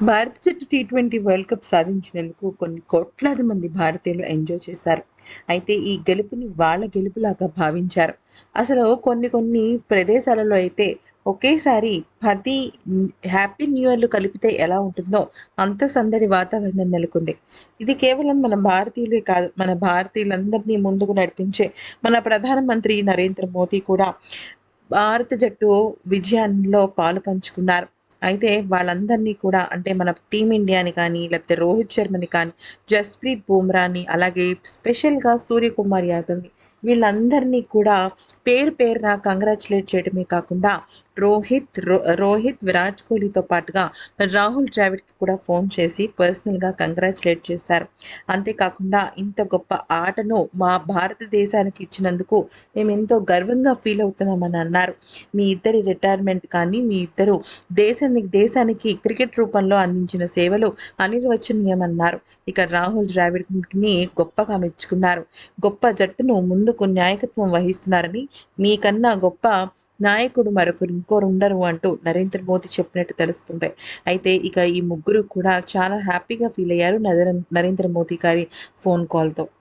భారత జట్టు T twenty world cup సాధించినందుకు కొన్ని కోట్లాది మంది భారతీయులు ఎంజాయ్ చేశారు. అయితే ఈ గెలుపుని వాళ్ళ గెలుపులాగా భావించారు. అసలు కొన్ని కొన్ని ప్రదేశాలలో అయితే ఒకేసారి పది హ్యాపీ న్యూ ఇయర్లు కలిపితే ఎలా ఉంటుందో అంత సందడి వాతావరణం నెలకొంది. ఇది కేవలం మన భారతీయులే కాదు మన భారతీయులందరినీ ముందుకు నడిపించే మన ప్రధానమంత్రి నరేంద్ర మోదీ కూడా భారత జట్టు విజయాల్లో పాలు పంచుకున్నారు. అయితే వాళ్ళందరినీ కూడా అంటే మన టీమిండియాని కానీ లేకపోతే రోహిత్ శర్మని కానీ జస్ప్రీత్ బుమ్రాని అలాగే స్పెషల్గా సూర్యకుమార్ యాదవ్ని వీళ్ళందరినీ కూడా పేరు పేరున కంగ్రాచులేట్ చేయడమే కాకుండా రోహిత్ రోహిత్ విరాట్ కోహ్లీతో పాటుగా రాహుల్ ద్రావిడ్కి కూడా ఫోన్ చేసి పర్సనల్గా కంగ్రాచులేట్ చేశారు. అంతేకాకుండా ఇంత గొప్ప ఆటను మా భారతదేశానికి ఇచ్చినందుకు మేము ఎంతో గర్వంగా ఫీల్ అవుతున్నామని అన్నారు. మీ ఇద్దరి రిటైర్మెంట్ కానీ మీ ఇద్దరు దేశానికి దేశానికి క్రికెట్ రూపంలో అందించిన సేవలు అనిర్వచనీయమన్నారు. ఇక రాహుల్ ద్రావిడ్ని గొప్పగా మెచ్చుకున్నారు. గొప్ప జట్టును ముందుకు నాయకత్వం వహిస్తున్నారని మీకన్నా గొప్ప నాయకుడు మరొకరు ఇంకోరు ఉండరు అంటూ నరేంద్ర మోదీ చెప్పినట్టు తెలుస్తుంది. అయితే ఇక ఈ ముగ్గురు కూడా చాలా హ్యాపీగా ఫీల్ అయ్యారు నరేంద్ర మోదీ గారి ఫోన్ కాల్తో.